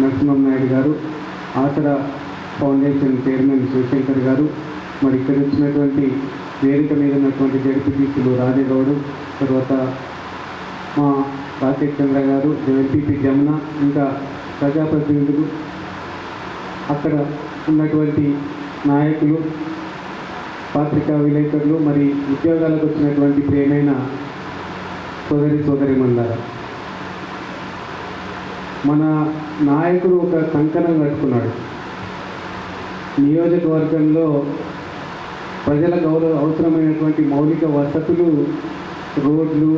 నరసింహం నాయుడు గారు ఆసరా foundation chairman Shivshankar గారు మరి ఇక్కడ వచ్చినటువంటి వేదిక మీద ఉన్నటువంటి జడ్పీటీసీలు రాజేగౌడు తర్వాత మా రాకేష్ చంద్ర గారు ఎంపీపీ జమున ఇంకా ప్రజాప్రతినిధులు అక్కడ ఉన్నటువంటి నాయకులు పాత్రికా విలేకరులు మరి ఉద్యోగాలకు వచ్చినటువంటి ప్రేమైన సోదరి సోదరి మండల మన నాయకుడు ఒక కంకణం కట్టుకున్నాడు. నియోజకవర్గంలో ప్రజల గౌరవ అవసరమైనటువంటి మౌలిక వసతులు రోడ్లు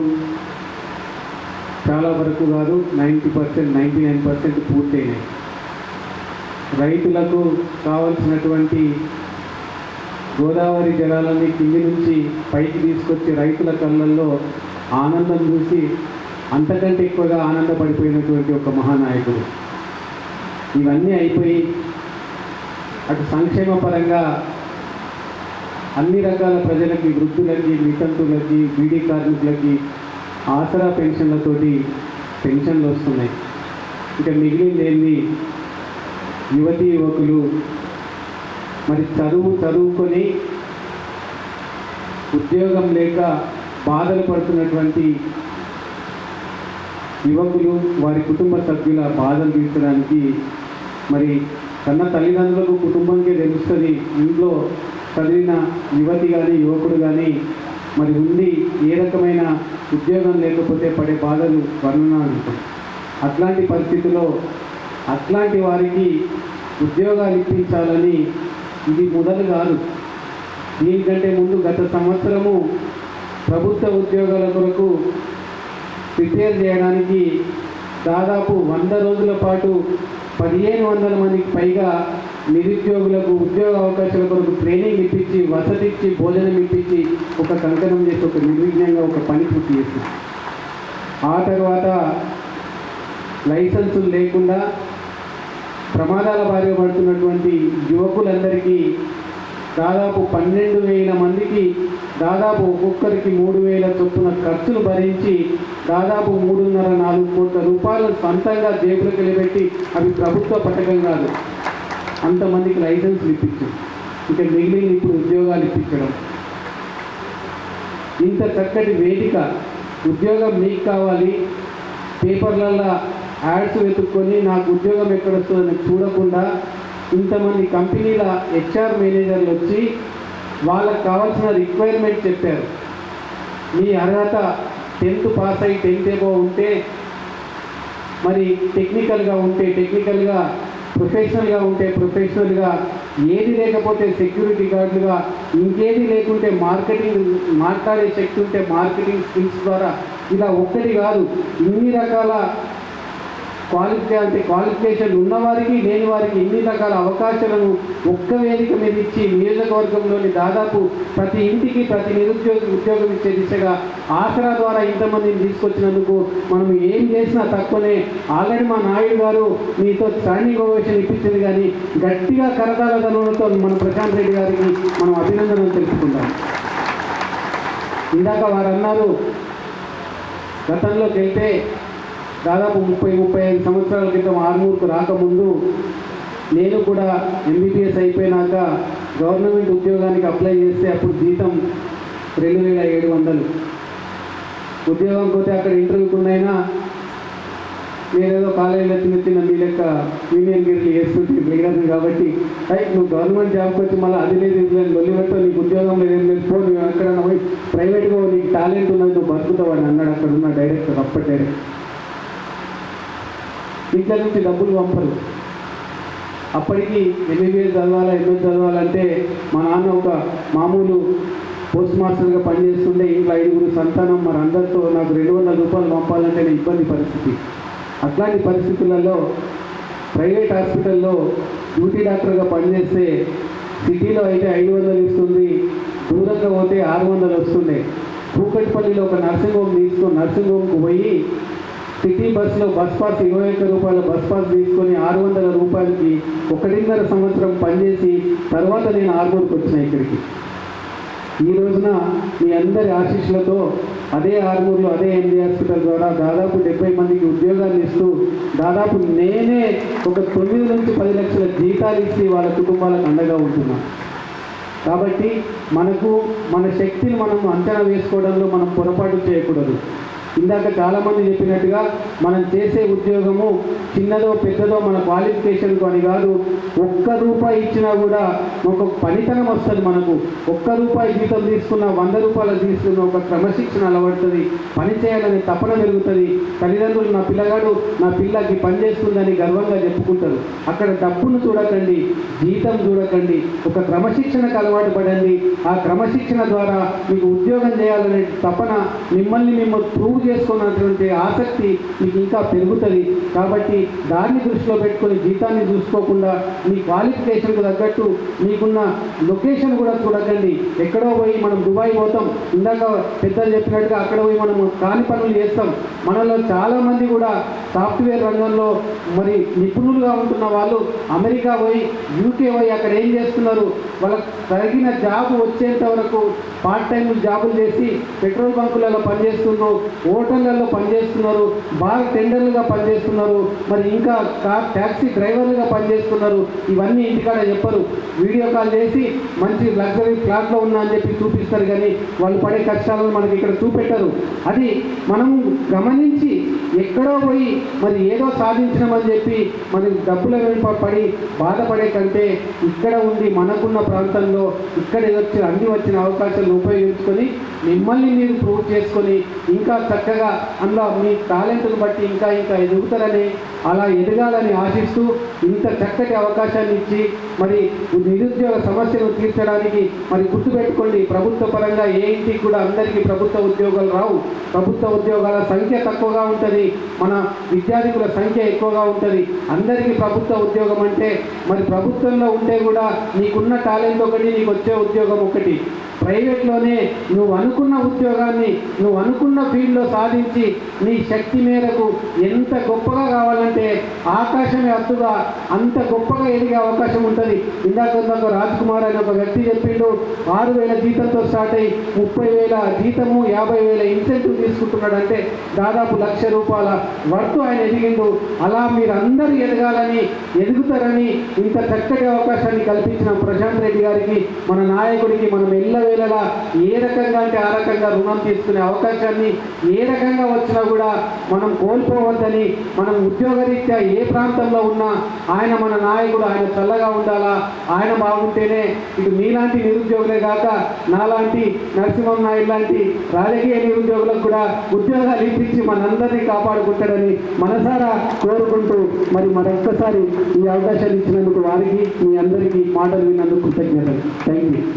చాలా వరకు కాదు ninety percent ninety nine percent పూర్తయినాయి. రైతులకు కావలసినటువంటి గోదావరి జలాలని కింది నుంచి పైకి తీసుకొచ్చి రైతుల కళ్ళల్లో ఆనందం చూసి అంతకంటే ఎక్కువగా ఆనందపడిపోయినటువంటి ఒక మహానాయకుడు. ఇవన్నీ అయిపోయి అటు సంక్షేమ పరంగా అన్ని రకాల ప్రజలకి వృద్ధులకి వితంతులకి బీడీ కార్మికులకి ఆసరా పెన్షన్లతోటి పెన్షన్లు వస్తున్నాయి. ఇక మిగిలింది యువతి యువకులు మరి చదువు చదువుకొని ఉద్యోగం లేక బాధలు పడుతున్నటువంటి యువకులు వారి కుటుంబ సభ్యుల బాధలు తీర్చడానికి మరి కన్న తల్లిదండ్రులకు కుటుంబంకే తెలుస్తుంది ఇంట్లో చదివిన యువతి కానీ యువకుడు కానీ మరి ఉండి ఏ రకమైన ఉద్యోగం లేకపోతే పడే బాధలు వర్ణనాలు. అట్లాంటి పరిస్థితిలో అట్లాంటి వారికి ఉద్యోగాలు ఇప్పించాలని ఇది మొదలు కాదు. దీనికంటే ముందు గత సంవత్సరము ప్రభుత్వ ఉద్యోగాల కొరకు ప్రిపేర్ చేయడానికి దాదాపు వంద రోజుల పాటు పదిహేను వందల మందికి పైగా నిరుద్యోగులకు ఉద్యోగ అవకాశాల కొరకు ట్రైనింగ్ ఇప్పించి వసతి ఇచ్చి భోజనం ఇప్పించి ఒక కంకణం చేసి ఒక నిర్విఘ్నంగా ఒక పని పూర్తి చేసింది ఆ తర్వాత లైసెన్సులు లేకుండా ప్రమాదాల బారి పడుతున్నటువంటి యువకులందరికీ దాదాపు పన్నెండు వేల మందికి దాదాపు ఒక్కొక్కరికి మూడు వేల చొప్పున ఖర్చులు భరించి దాదాపు మూడున్నర నాలుగు కోట్ల రూపాయలు సొంతంగా జేబులకు వెళ్ళబెట్టి అవి ప్రభుత్వ పథకం కాదు. అంతమందికి లైసెన్స్లు ఇప్పించడం ఇక మిగిలిన ఇప్పుడు ఉద్యోగాలు ఇప్పించడం. ఇంత చక్కటి వేదిక ఉద్యోగం మీకు కావాలి. పేపర్లల్లో యాడ్స్ వెతుక్కొని నాకు ఉద్యోగం ఎక్కడ వస్తుందని చూడకుండా ఇంతమంది కంపెనీల హెచ్ఆర్ మేనేజర్లు వచ్చి వాళ్ళకి కావాల్సిన రిక్వైర్మెంట్ చెప్పారు. మీ అర్హత టెన్త్ పాస్ అయ్యి టెన్త్ ఏమో ఉంటే మరి టెక్నికల్గా ఉంటే టెక్నికల్గా ప్రొఫెషనల్గా ఉంటే ప్రొఫెషనల్గా ఏది లేకపోతే సెక్యూరిటీ గార్డులుగా ఇంకేది లేకుంటే మార్కెటింగ్ మాట్లాడే శక్తి ఉంటే మార్కెటింగ్ స్కిల్స్ ద్వారా ఇలా ఒక్కటి కాదు ఇన్ని రకాల క్వాలిఫికే అంటే క్వాలిఫికేషన్ ఉన్నవారికి లేని వారికి ఇన్ని రకాల అవకాశాలను ఒక్క వేదిక మీద ఇచ్చి నియోజకవర్గంలోని దాదాపు ప్రతి ఇంటికి ప్రతి నిరుద్యోగ ఉద్యోగం ఇచ్చే దిశగా ఆసరా ద్వారా ఇంతమందిని తీసుకొచ్చినందుకు మనం ఏం చేసినా తక్కువనే. ఆల్రెడీ మా నాయుడు గారు మీతో స్టాండింగ్ ఓవేషన్ ఇప్పించింది కానీ గట్టిగా కరదాల ధనంతో మన ప్రశాంత్ రెడ్డి గారికి మనం అభినందనలు తెలుపుకుందాం ఇందాక వారు అన్నారు గతంలోకి వెళ్తే దాదాపు ముప్పై ముప్పై ఐదు సంవత్సరాల క్రితం ఆర్మూర్కు రాకముందు నేను కూడా ఎంబీబీఎస్ అయిపోయినాక గవర్నమెంట్ ఉద్యోగానికి అప్లై చేస్తే అప్పుడు జీతం రెండు వేల ఏడు వందలు. ఉద్యోగం పోతే అక్కడ ఇంటర్వ్యూకి ఉన్నాయినా నేనేదో కాలేజీలో చిన్న చిన్న మీ లెక్క యూనియన్ గిర్లు వేస్తుంటే మిగతాను కాబట్టి రైట్ నువ్వు గవర్నమెంట్ జాబ్కి వచ్చి మళ్ళీ అది లేదు ఇది లేదు లొల్లి పెట్టో నీకు ఉద్యోగం లేదు ఏం లేదు పో నువ్వు ఎక్కడన్నా పోయి ప్రైవేట్గా నీకు టాలెంట్ ఉన్నది నువ్వు బతుకుతావు అని అన్నాడు అక్కడ ఉన్న డైరెక్టర్ అప్పటి డైరెక్టర్ ఇంట్లో నుంచి డబ్బులు పంపరు. అప్పటికి ఎంబీబీఎస్ చదవాలా ఎంఎస్ చదవాలంటే మా నాన్న ఒక మామూలు పోస్ట్ మాస్టర్గా పనిచేస్తుండే ఇంట్లో ఐదుగురు సంతానం మరి అందరితో నాకు రెండు వందల రూపాయలు పంపాలంటే నేను ఇబ్బంది పరిస్థితి. అట్లాంటి పరిస్థితులలో ప్రైవేట్ హాస్పిటల్లో డ్యూటీ డాక్టర్గా పనిచేస్తే సిటీలో అయితే ఐదు వందలు ఇస్తుంది దూరంగా పోతే ఆరు వందలు వస్తుండే. కూకట్పల్లిలో ఒక నర్సింగ్ హోమ్ తీసుకొని నర్సింగ్ హోమ్కి పోయి సిటీ బస్సులో బస్ పాస్ ఇరవై ఒక్క రూపాయల బస్ పాస్ తీసుకొని ఆరు వందల రూపాయలకి ఒకటిన్నర సంవత్సరం పనిచేసి తర్వాత నేను ఆర్మూర్కి వచ్చిన ఇక్కడికి. ఈ రోజున మీ అందరి ఆశీస్సులతో అదే ఆర్మూర్లో అదే ఎండి హాస్పిటల్ ద్వారా దాదాపు డెబ్బై మందికి ఉద్యోగాలు ఇస్తూ దాదాపు నేనే ఒక తొమ్మిది నుంచి పది లక్షల జీతాలు ఇచ్చి వాళ్ళ కుటుంబాలకు అండగా ఉంటున్నాను కాబట్టి మనకు మన శక్తిని మనం అంచనా వేసుకోవడంలో మనం పొరపాటు చేయకూడదు. ఇందాక చాలామంది చెప్పినట్టుగా మనం చేసే ఉద్యోగము చిన్నదో పెద్దదో మన క్వాలిఫికేషన్కు అని కాదు ఒక్క రూపాయి ఇచ్చినా కూడా ఒక పనితనం వస్తుంది మనకు. ఒక్క రూపాయి జీతం తీసుకున్న వంద రూపాయలు తీసుకున్న ఒక క్రమశిక్షణ అలవడుతుంది పని చేయాలనే తపన పెరుగుతుంది. తల్లిదండ్రులు నా పిల్లగాడు నా పిల్లకి పని చేస్తుందని గర్వంగా చెప్పుకుంటారు. అక్కడ డబ్బును చూడకండి జీతం చూడకండి ఒక క్రమశిక్షణకు అలవాటు పడండి. ఆ క్రమశిక్షణ ద్వారా మీకు ఉద్యోగం చేయాలనే తపన మిమ్మల్ని మిమ్మల్ని ప్రూవ్ చేసుకున్నటువంటి ఆసక్తి మీకు ఇంకా పెరుగుతుంది. కాబట్టి దాన్ని దృష్టిలో పెట్టుకొని జీతాన్ని చూసుకోకుండా మీ క్వాలిఫికేషన్కు తగ్గట్టు మీకున్న లొకేషన్ కూడా చూడకండి. ఎక్కడో పోయి మనం దుబాయ్ పోతాం. ఇందాక పెద్దలు చెప్పినట్టుగా అక్కడ పోయి మనం కాని పనులు చేస్తాం. మనలో చాలామంది కూడా సాఫ్ట్వేర్ రంగంలో మరి నిపుణులుగా ఉంటున్న వాళ్ళు అమెరికా పోయి యూకే పోయి అక్కడ ఏం చేస్తున్నారు? వాళ్ళకి తగిన జాబ్ వచ్చేంత వరకు పార్ట్ టైం జాబులు చేసి పెట్రోల్ బంకులలో పనిచేస్తున్నారు. హోటళ్ళలో పనిచేస్తున్నారు బాగా టెండర్లుగా పనిచేస్తున్నారు మరి ఇంకా కార్ ట్యాక్సీ డ్రైవర్లుగా పనిచేస్తున్నారు ఇవన్నీ ఇంటికాడ చెప్పరు. వీడియో కాల్ చేసి మంచి లగ్జరీ ఫ్లాట్లో ఉన్నా అని చెప్పి చూపిస్తారు కానీ వాళ్ళు పడే కష్టాలను మనకి ఇక్కడ చూపెట్టరు. అది మనం గమనించి ఎక్కడో పోయి మరి ఏదో సాధించినామని చెప్పి మనం డబ్బుల వెనుక పడి బాధపడే కంటే ఇక్కడ ఉండి మనకున్న ప్రాంతంలో ఇక్కడ వచ్చి అన్ని వచ్చిన అవకాశాలను ఉపయోగించుకొని మిమ్మల్ని మీరు ప్రూవ్ చేసుకొని ఇంకా చక్కగా అందులో మీ టాలెంట్ను బట్టి ఇంకా ఇంకా ఎదుగుతారని అలా ఎదగాలని ఆశిస్తూ ఇంత చక్కటి అవకాశాన్ని ఇచ్చి మరి నిరుద్యోగ సమస్యను తీర్చడానికి మరి గుర్తుపెట్టుకోండి. ప్రభుత్వ పరంగా ఏ ఇంటికి కూడా అందరికీ ప్రభుత్వ ఉద్యోగాలు రావు. ప్రభుత్వ ఉద్యోగాల సంఖ్య తక్కువగా ఉంటుంది. మన విద్యార్థికుల సంఖ్య ఎక్కువగా ఉంటుంది. అందరికీ ప్రభుత్వ ఉద్యోగం అంటే మరి ప్రభుత్వంలో ఉంటే కూడా నీకున్న టాలెంట్ ఒకటి నీకు వచ్చే ఉద్యోగం ఒకటి. ప్రైవేట్లోనే నువ్వు అనుకున్న ఉద్యోగాన్ని నువ్వు అనుకున్న ఫీల్డ్లో సాధించి నీ శక్తి మేరకు ఎంత గొప్పగా కావాలంటే ఆకాశమే అద్దుగా అంత గొప్పగా ఎదిగే అవకాశం ఉంటుంది. ఇందాక ఇందాక రాజ్ కుమార్ అనే ఒక వ్యక్తి చెప్పిండు ఆరు వేల జీతంతో స్టార్ట్ అయ్యి ముప్పై వేల జీతము యాభై వేల ఇన్సెంటివ్ తీసుకుంటున్నాడంటే దాదాపు లక్ష రూపాయల వర్త్ ఆయన ఎదిగిండు. అలా మీరందరూ ఎదగాలని ఎదుగుతారని ఇంత చక్కటి అవకాశాన్ని కల్పించిన ప్రశాంత్ రెడ్డి గారికి మన నాయకుడికి మనం ఎల్లవేళలా ఏ రకంగా అంటే ఆ రకంగా రుణం తీసుకునే అవకాశాన్ని ఏ రకంగా వచ్చినా కూడా మనం కోల్పోవద్దని మనం రీత్యా ఏ ప్రాంతంలో ఉన్నా ఆయన మన నాయకుడు ఆయన చల్లగా ఉండాలా? ఆయన బాగుంటేనే ఇటు మీలాంటి నిరుద్యోగులే కాక నాలాంటి నరసింహం నాయుడు లాంటి రాజకీయ నిరుద్యోగులకు కూడా ఉద్యోగాలు ఇప్పించి మనందరినీ కాపాడుకుంటాడని మనసారా కోరుకుంటూ మరి మరొక్కసారి ఈ అవకాశాలు ఇచ్చినందుకు వారికి మీ అందరికీ మాటలు విన్నందుకు యూ